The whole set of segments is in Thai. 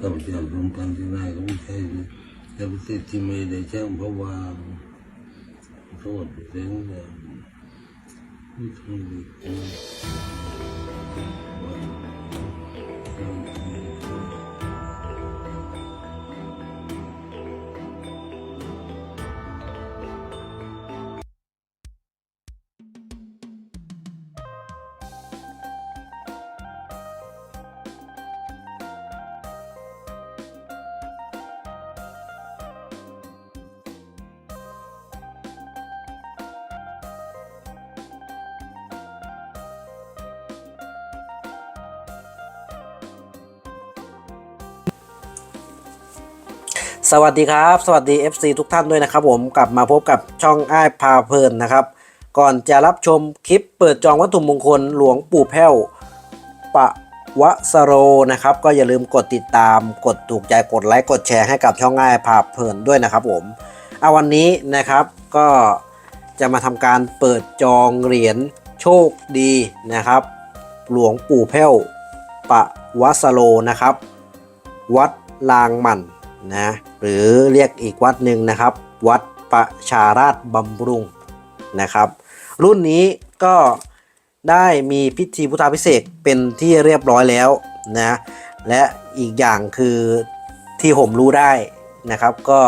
ข้าพเจ้าทรงพันที่นก็ไม่ใช่แต่ปติดที่ไม่ได้แจ้งเพราะว่าโทษเสียงเนี่ยไม่ทนดีว่า สวัสดีครับ สวัสดี FC ทุกท่านด้วยนะครับผมกลับมาพบกับช่องอ้ายพาเพลินนะครับ ก่อนจะรับชมคลิปเปิดจองวัตถุมงคลหลวงปู่แพ้วปะวะสโรนะครับ ก็อย่าลืมกดติดตาม กดถูกใจกดไลค์กดแชร์ให้กับช่องอ้ายพาเพลินด้วยนะครับผมเอาวันนี้นะครับก็จะมาทำการเปิดจองเหรียญโชคดีนะครับ หลวงปู่แพ้วปะวะสโรนะครับ วัดลางหมันนะ หรือเรียกอีกวัดหนึ่งนะครับ วัดประชาราชบำรุงนะครับ รุ่นนี้ก็ได้มีพิธีพุทธาพิเศษเป็นที่เรียบร้อยแล้วนะและอีกอย่างคือที่ผมรู้ได้นะครับ ก็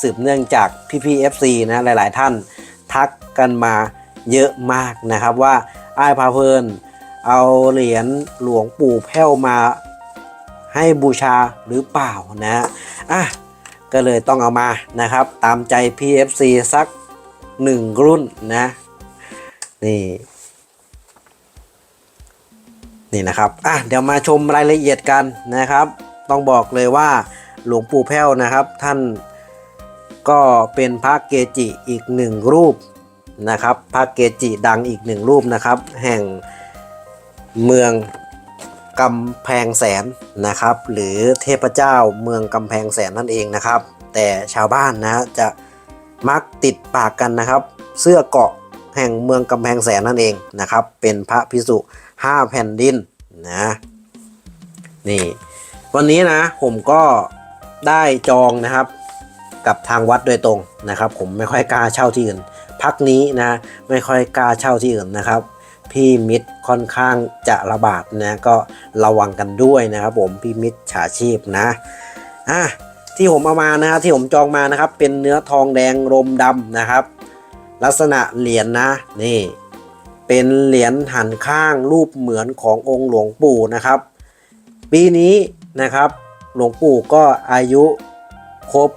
สืบเนื่องจากพี่พีเอฟซีนะหลาย ๆ ท่านทักกันมาเยอะมากนะครับว่าอ้ายพาเพลินเอาเหรียญหลวงปู่แพ้วมาให้บูชาหรือเปล่านะอะ ก็เลยต้องเอามานะครับ ตามใจ PFC สักหนึ่งรุ่นนะ นี่ นี่นะครับอะเดี๋ยวมาชมรายละเอียดกันนะครับ ต้องบอกเลยว่าหลวงปู่แพ้วนะครับ ท่านก็เป็นพระเกจิอีกหนึ่งรูปนะครับพระเกจิดังอีกหนึ่งรูปนะครับ แห่งเมือง กำแพงแสนนะครับ หรือเทพเจ้าเมืองกำแพงแสนนั่นเองนะครับ แต่ชาวบ้านนะจะมักติดปากกันนะครับ เสื้อเกาะแห่งเมืองกำแพงแสนนั่นเองนะครับ เป็นพระพิสุห้าแผ่นดินนะนี่วันนี้นะผมก็ได้จองนะครับกับทางวัดโดยตรงนะครับ ผมไม่ค่อยกล้าเช่าที่อื่น พักนี้นะไม่ค่อยกล้าเช่าที่อื่นนะครับ พี่มิตรค่อนข้างจะระบาดนะก็ระวังกันด้วยนะครับผมพี่มิตรฉาชีพนะอะที่ผมเอามานะครับที่ผมจองมานะครับ เป็นเนื้อทองแดงรมดำนะครับ ลักษณะเหรียญนะนี่ เป็นเหรียญหันข้างรูปเหมือนขององค์หลวงปู่นะครับ ปีนี้นะครับ หลวงปู่ก็อายุครบ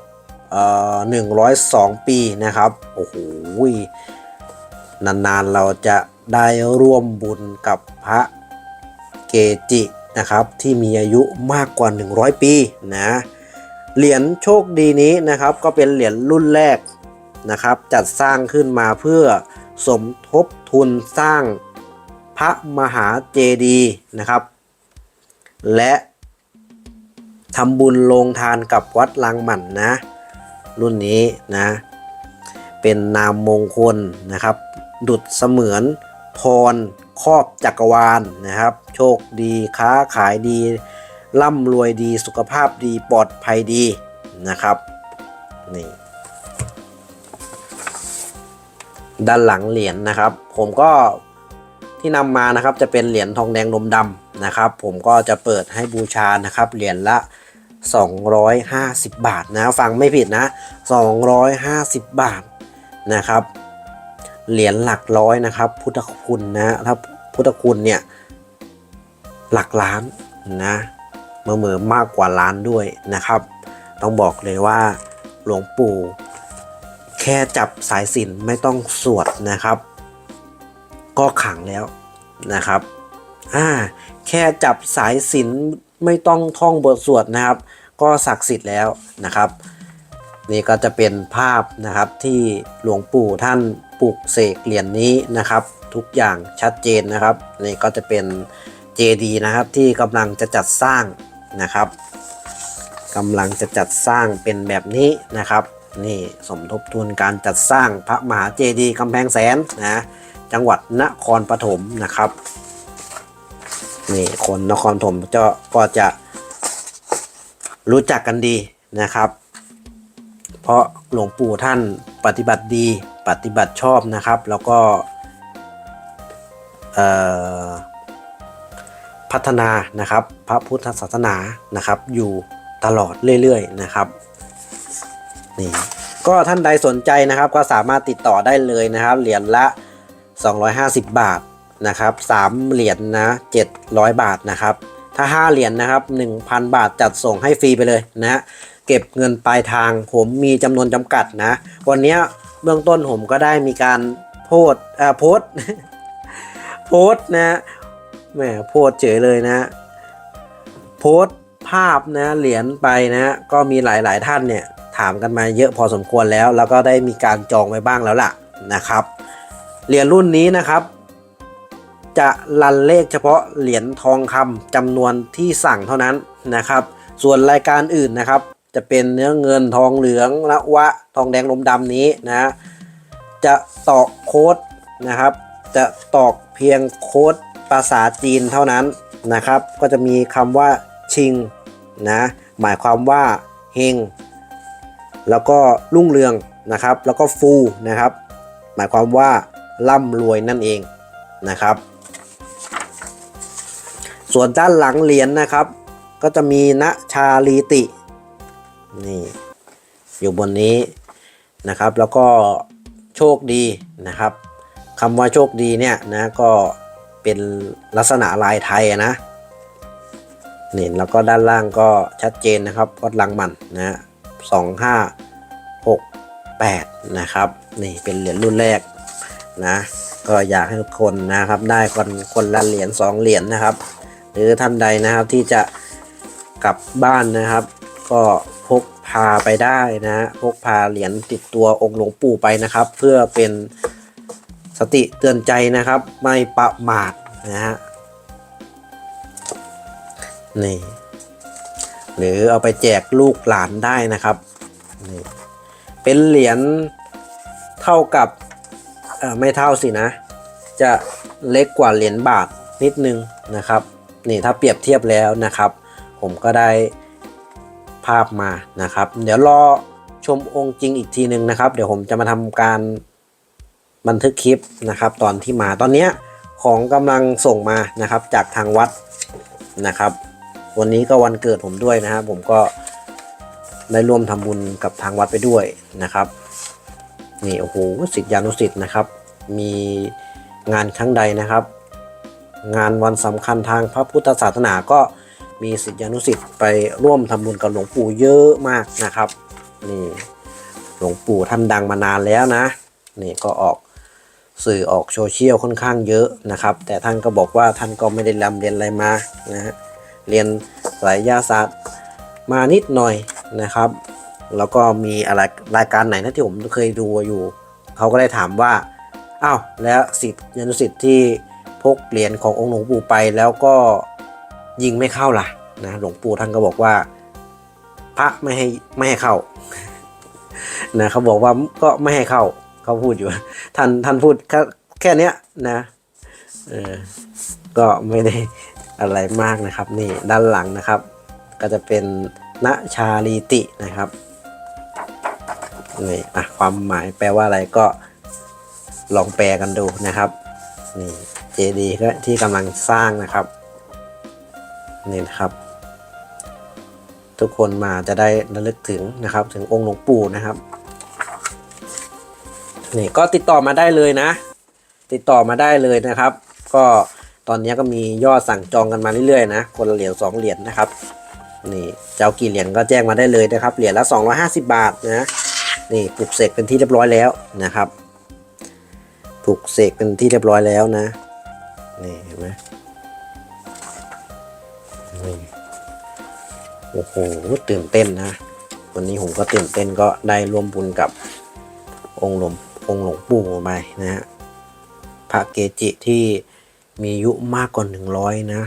เอ่อ102ปีนะครับ โอ้โหนานๆเราจะ ได้ร่วมบุญกับพระเกจินะครับที่มีอายุมากกว่า 100 ปีนะเหรียญโชคดีนี้นะครับก็เป็นเหรียญรุ่นแรกนะครับจัดสร้างขึ้นมาเพื่อสมทบทุนสร้างพระมหาเจดีย์นะครับ และทำบุญลงทานกับวัดลังหมันนะ รุ่นนี้นะ เป็นนามมงคลนะครับ ดุดเสมือน พรครอบจักรวาลนะครับ โชคดีค้าขายดี ร่ำรวยดีสุขภาพดีปลอดภัยดีนะครับนี่ด้านหลังเหรียญนะครับ ผมก็ที่นำมานะครับจะเป็นเหรียญทองแดงนมดำนะครับ ผมก็จะเปิดให้บูชานะครับเหรียญละ 250 บาทนะ ฟังไม่ผิดนะ 250 บาทนะครับ เหรียญหลักร้อยนะครับ พุทธคุณนะถ้าพุทธคุณเนี่ยหลักล้านนะเมื่อเมื่อมากกว่าล้านด้วยนะครับ ต้องบอกเลยว่าหลวงปู่แค่จับสายสินไม่ต้องสวดนะครับ ก็ขังแล้วนะครับอ่าแค่จับสายสินไม่ต้องท่องบทสวดนะครับ ก็ศักดิ์สิทธิ์แล้วนะครับ นี่ก็จะเป็นภาพนะครับที่หลวงปู่ท่าน ปลุกเสกเหรียญนนี้นะครับ ทุกอย่างชัดเจนนะครับนี่ก็จะเป็นเจดีนะครับที่กำลังจะจัดสร้างนะครับกำลังจะจัดสร้างเป็นแบบนี้นะครับนี่สมทบทุนการจัดสร้างพระมหาเจดีย์กำแพงแสนนะจังหวัดนครปฐมนะครับนี่คนนครปฐมจะก็จะรู้จักกันดีนะครับ เพราะหลวงปู่ท่าน ปฏิบัติดีปฏิบัติชอบนะครับ แล้วก็พัฒนานะครับพระพุทธศาสนานะครับ อยู่ตลอดเรื่อยๆนะครับนี่ก็ท่านใดสนใจนะครับก็สามารถติดต่อได้เลยนะครับ เหรียญละ 250 บาทนะครับ3เหรียญนะ700 บาทนะครับ ถ้า 5 เหรียญนะครับ 1,000 บาทจัดส่งให้ฟรีไปเลยนะ เก็บเงินปลายทาง ผมมีจำนวนจำกัดนะ วันนี้เบื้องต้นผมก็ได้มีการโพส์โพสต์โพสนะแหมโพส์เฉยเลยนะ โพส์ภาพนะเหรียญไปนะ ก็มีหลายๆท่านเนี่ยถามกันมาเยอะพอสมควรแล้ว แล้วก็ได้มีการจองไว้บ้างแล้วล่ะนะครับเหรียญรุ่นนี้นะครับ จะรันเลขเฉพาะเหรียญทองคำจำนวนที่สั่งเท่านั้นนะครับ ส่วนรายการอื่นนะครับ จะเป็นเนื้อเงินทองเหลืองละวะ ทองแดงลมดำนี้นะ จะตอกโค้ดนะครับ จะตอกเพียงโค้ดภาษาจีนเท่านั้นนะครับ ก็จะมีคำว่าชิงนะหมายความว่าเฮงแล้วก็รุ่งเรืองนะครับ แล้วก็ฟูนะครับ หมายความว่าร่ำรวยนั่นเองนะครับ ส่วนด้านหลังเหรียญนะครับ ก็จะมีณชาลีติ นี่อยู่บนนี้นะครับ แล้วก็โชคดีนะครับคำว่าโชคดีเนี่ยนะก็เป็นลักษณะลายไทยอะนะนี่แล้วก็ด้านล่างก็ชัดเจนนะครับวัดลังมันนะสองห้าหกแปดนะครับนี่เป็นเหรียญรุ่นแรกนะก็อยากให้ทุกคนนะครับได้คนคนละเหรียญสองเหรียญนะครับ หรือท่านใดนะครับที่จะกลับบ้านนะครับ ก็ พาไปได้นะพกพาเหรียญติดตัวองค์หลวงปู่ไปนะครับ เพื่อเป็นสติเตือนใจนะครับ ไม่ประมาทนะฮะนี่หรือเอาไปแจกลูกหลานได้นะครับนี่เป็นเหรียญเท่ากับไม่เท่าสินะ จะเล็กกว่าเหรียญบาทนิดนึงนะครับนี่ถ้าเปรียบเทียบแล้วนะครับ ผมก็ได้ ภาพมานะครับ เดี๋ยวรอชมองค์จริงอีกทีหนึ่งนะครับ เดี๋ยวผมจะมาทำการบันทึกคลิปนะครับ ตอนที่มาตอนนี้ของกำลังส่งมานะครับจากทางวัดนะครับ วันนี้ก็วันเกิดผมด้วยนะครับผมก็ได้ร่วมทำบุญกับทางวัดไปด้วยนะครับนี่โอ้โหสิทธิานุสิทธิ์นะครับ มีงานครั้งใดนะครับ งานวันสำคัญทางพระพุทธศาสนาก็ มีศิษยานุศิษย์ไปร่วมทำบุญกับหลวงปู่เยอะมากนะครับ นี่หลวงปู่ท่านดังมานานแล้วนะ นี่ก็ออกสื่อออกโซเชียลค่อนข้างเยอะนะครับ แต่ท่านก็บอกว่าท่านก็ไม่ได้รำเรียนอะไรมานะฮะเรียนสายยาศาสตร์มานิดหน่อยนะครับ แล้วก็มีอะไรรายการไหนนะที่ผมเคยดูอยู่เขาก็ได้ถามว่าอ้าวแล้วสิทธิานุสิทธิ์ที่พกเหรียญขององค์หลวงปู่ไปแล้วก็ ยิงไม่เข้าล่ะนะหลวงปู่ท่านก็บอกว่า พระไม่ให้ไม่ให้เข้านะเขาบอกว่าก็ไม่ให้เข้าเขาพูดอยู่ ท่านท่านพูดแค่แค่นี้นะเออก็ไม่ได้อะไรมากนะครับ นี่ด้านหลังนะครับ ก็จะเป็นณชาลีตินะครับนี่อะความหมายแปลว่าอะไรก็ลองแปลกันดูนะครับนี่เจดีก็ที่กำลังสร้างนะครับ นี่นะครับ ทุกคนมาจะได้ระลึกถึงนะครับ ถึงองค์หลวงปู่นะครับนี่ก็ติดต่อมาได้เลยนะ ติดต่อมาได้เลยนะครับ ก็ตอนนี้ก็มียอดสั่งจองกันมาเรื่อยๆนะคนละเหรียญสองเหรียญนะครับนี่เจ้ากี่เหรียญก็แจ้งมาได้เลยนะครับ เหรียญละ 250 บาทนะนี่ปลุกเสกเป็นที่เรียบร้อยแล้วนะครับปลุกเสกเป็นที่เรียบร้อยแล้วนะนี่เห็นไหม โอ้โหตื่นเต้นนะ วันนี้ผมก็ตื่นเต้นก็ได้ร่วมบุญกับองค์หลวงองค์หลวงปู่ไปนะฮะพระเกจิที่มีอายุมากกว่าหนึ่งร้อยนะ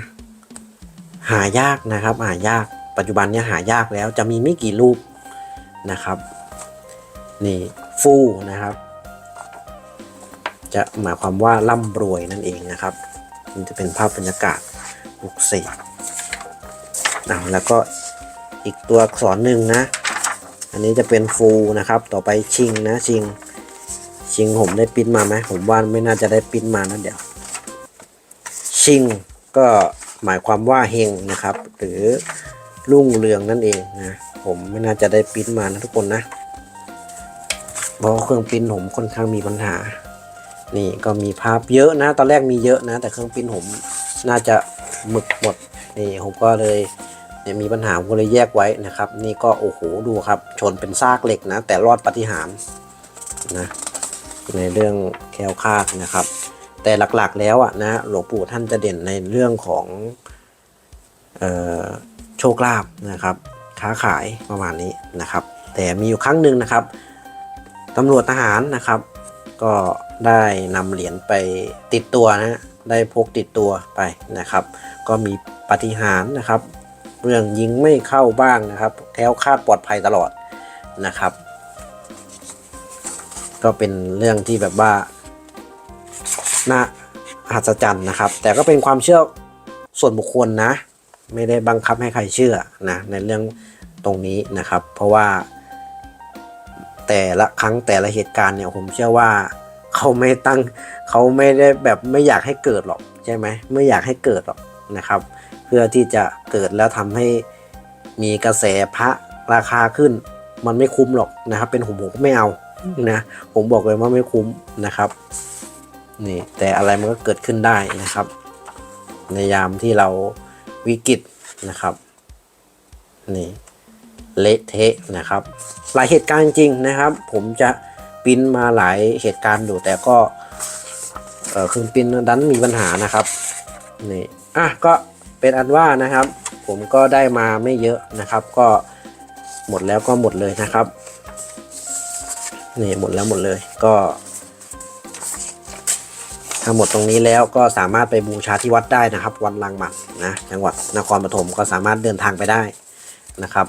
หายากนะครับ หายากปัจจุบันเนี้หายากแล้วจะมีไม่กี่รูปนะครับ นี่ฟู่นะครับ จะหมายความว่าร่ำรวยนั่นเองนะครับมันจะเป็นภาพบรรยากาศลุกเสก อะแล้วก็อีกตัวอักษรหนึ่งนะ อันนี้จะเป็นฟูนะครับ ต่อไปชิงนะชิง ชิงผมได้ปิ้นมาไหมผมว่าไม่น่าจะได้ปิ้นมานะเดี๋ยว ชิงก็หมายความว่าเฮงนะครับ หรือรุ่งเรืองนั่นเองนะผมไม่น่าจะได้ปิ้นมานะทุกคนนะเพราะเครื่องปิ้นผมค่อนข้างมีปัญหา นี่ก็มีภาพเยอะนะ ตอนแรกมีเยอะนะ แต่เครื่องปิ้นผมน่าจะหมึกหมด นี่ผมก็เลย เนี่ยมีปัญหาก็เลยแยกไว้นะครับ นี่ก็โอ้โหดูครับ ชนเป็นซากเหล็กนะ แต่รอดปาฏิหารย์นะในเรื่องแคลคาดนะครับ แต่หลักๆแล้วอะนะหลวงปู่ท่านจะเด่นในเรื่องของออโชคลาภนะครับ ค้าขายประมาณนี้นะครับ แต่มีอยู่ครั้งหนึ่งนะครับตำรวจทหารนะครับ ก็ได้นำเหรียญไปติดตัวนะได้พกติดตัวไปนะครับ ก็มีปาฏิหารย์นะครับ เรื่องยิงไม่เข้าบ้างนะครับแคล้วคาดปลอดภัยตลอดนะครับ ก็เป็นเรื่องที่แบบว่าน่าอัศจรรย์นะครับ แต่ก็เป็นความเชื่อส่วนบุคคลนะ ไม่ได้บังคับให้ใครเชื่อนะในเรื่องตรงนี้นะครับ เพราะว่าแต่ละครั้งแต่ละเหตุการณ์เนี่ยผมเชื่อว่าเขาไม่ตั้งเขาไม่ได้แบบไม่อยากให้เกิดหรอกใช่ไหมไม่อยากให้เกิดหรอกนะครับ เพื่อที่จะเกิดแล้วทำให้มีกระแสพระราคาขึ้น มันไม่คุ้มหรอกนะครับ เป็นผมผมก็ไม่เอานะผมบอกเลยว่าไม่คุ้มนะครับนี่แต่อะไรมันก็เกิดขึ้นได้นะครับ ในยามที่เราวิกฤตนะครับนี่เละเทะนะครับ หลายเหตุการณ์จริงนะครับ ผมจะปิ้นมาหลายเหตุการณ์อยู่แต่ก็เออเครื่องปิ้นดันมีปัญหานะครับนี่อะก็ เป็นอันว่านะครับ ผมก็ได้มาไม่เยอะนะครับ ก็หมดแล้วก็หมดเลยนะครับนี่หมดแล้วหมดเลยก็ทั้งหมดตรงนี้แล้วก็สามารถไปบูชาที่วัดได้นะครับ วัดลังหมันนะจังหวัดนครปฐมก็สามารถเดินทางไปได้นะครับ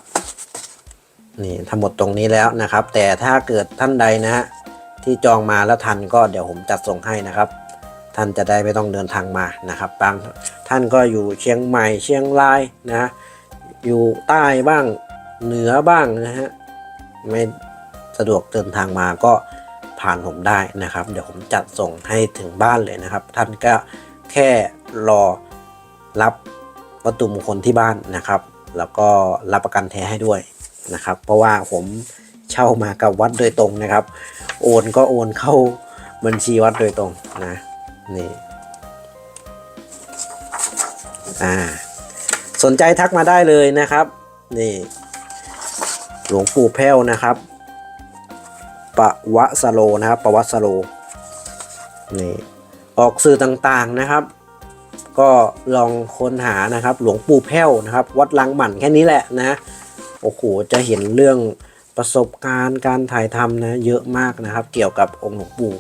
นี่ทั้งหมดตรงนี้แล้วนะครับ แต่ถ้าเกิดท่านใดนะฮะที่จองมาแล้วทันก็เดี๋ยวผมจัดส่งให้นะครับ ท่านจะได้ไม่ต้องเดินทางมานะครับบาง ท่านก็อยู่เชียงใหม่เชียงรายนะอยู่ใต้บ้างเหนือบ้างนะฮะไม่สะดวกเดินทางมาก็ผ่านผมได้นะครับ เดี๋ยวผมจัดส่งให้ถึงบ้านเลยนะครับ ท่านก็แค่รอรับวัตถุมงคลที่บ้านนะครับ แล้วก็รับประกันแท้ให้ด้วยนะครับ เพราะว่าผมเช่ามากับวัดโดยตรงนะครับ โอนก็โอนเข้าบัญชีวัดโดยตรงนะนี่ อ่า สนใจทักมาได้เลยนะครับ นี่ หลวงปู่แพ้วนะครับปะวะสโลนะครับปะวัติสโลนี่ออกสื่อต่างๆนะครับ ก็ลองค้นหานะครับ หลวงปู่แพ้วนะครับ วัดลังหมั่นแค่นี้แหละนะโอ้โหจะเห็นเรื่องประสบการณ์การถ่ายทำนะเยอะมากนะครับ เกี่ยวกับองค์หลวงปู่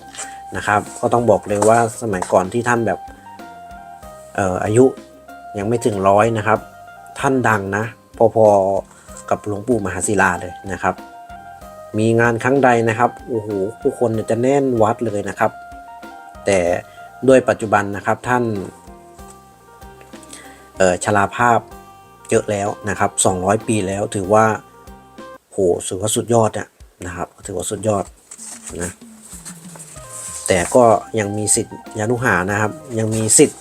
นะครับ ก็ต้องบอกเลยว่าสมัยก่อนที่ท่านแบบอออายุ ยังไม่ถึงร้อยนะครับ ท่านดังนะ พอๆกับหลวงปู่มหาศิลาเลยนะครับ มีงานครั้งใดนะครับโอ้โหผู้คนจะแน่นวัดเลยนะครับ แต่ด้วยปัจจุบันนะครับท่านเออชราภาพเยอะแล้วนะครับ 200 ปีแล้วถือว่าโหถือว่าสุดยอดอะนะครับถือว่าสุดยอดนะแต่ก็ยังมีสิทธิ์ยานุหานะครับ ยังมีสิทธิ์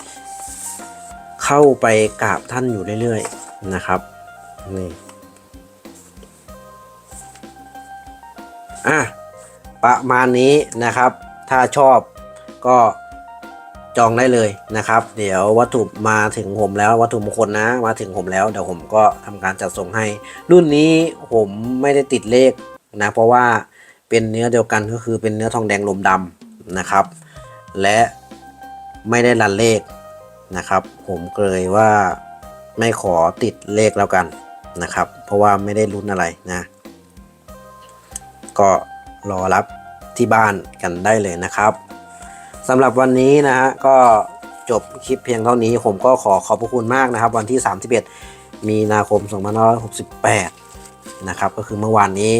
เข้าไปกราบท่านอยู่เรื่อยๆนะครับนี่อะประมาณนี้นะครับ ถ้าชอบก็จองได้เลยนะครับ เดี๋ยววัตถุมาถึงผมแล้ววัตถุมงคลนะมาถึงผมแล้วเดี๋ยวผมก็ทำการจัดส่งให้ รุ่นนี้ผมไม่ได้ติดเลขนะเพราะว่าเป็นเนื้อเดียวกันก็คือเป็นเนื้อทองแดงลมดำนะครับ และไม่ได้รันเลข นะครับ ผมเกยว่าไม่ขอติดเลขแล้วกันนะครับ เพราะว่าไม่ได้ลุ้นอะไรนะ ก็รอรับที่บ้านกันได้เลยนะครับสำหรับวันนี้นะฮะก็จบคลิปเพียงเท่านี้ ผมก็ขอขอบพระคุณมากนะครับ วันที่ 31 มีนาคม 2568 นะครับ ก็คือเมื่อวานนี้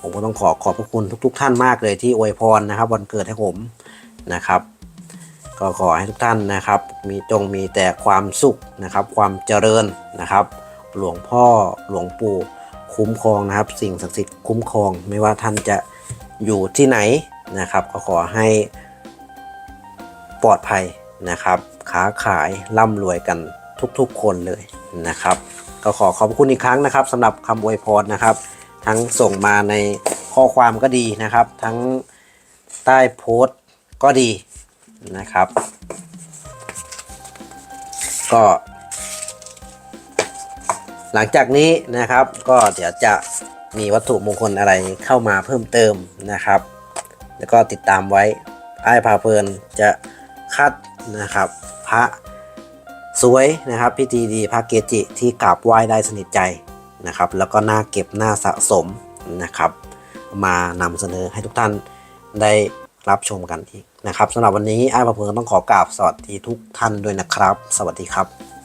ผมก็ต้องขอขอบพระคุณทุก ๆ ท่านมากเลยที่อวยพรนะครับ วันเกิดให้ผมนะครับ ก็ขอให้ทุกท่านนะครับ มีจงมีแต่ความสุขนะครับ ความเจริญนะครับ หลวงพ่อหลวงปู่คุ้มครองนะครับ สิ่งศักดิ์สิทธิ์คุ้มครอง ไม่ว่าท่านจะอยู่ที่ไหนนะครับ ก็ขอให้ปลอดภัยนะครับค้าขายร่ำรวยกันทุกๆคนเลยนะครับ ก็ขอขอบคุณอีกครั้งนะครับสำหรับคำอวยพรนะครับ ทั้งส่งมาในข้อความก็ดีนะครับ ทั้งใต้โพสต์ก็ดี นะครับ ก็ หลังจากนี้นะครับก็เดี๋ยวจะมีวัตถุมงคลอะไรเข้ามาเพิ่มเติมนะครับ แล้วก็ติดตามไว้ไอ้ายพาเพลินจะคัดนะครับ พระสวยนะครับพิธีดีพระเกจิที่กราบไหว้ได้สนิทใจนะครับ แล้วก็น่าเก็บน่าสะสมนะครับ มานำเสนอให้ทุกท่านได้รับชมกันอีก นะครับสำหรับวันนี้ไอ้ประเพลิงต้องขอกราบสวัสดีทุกท่านด้วยนะครับ สวัสดีครับ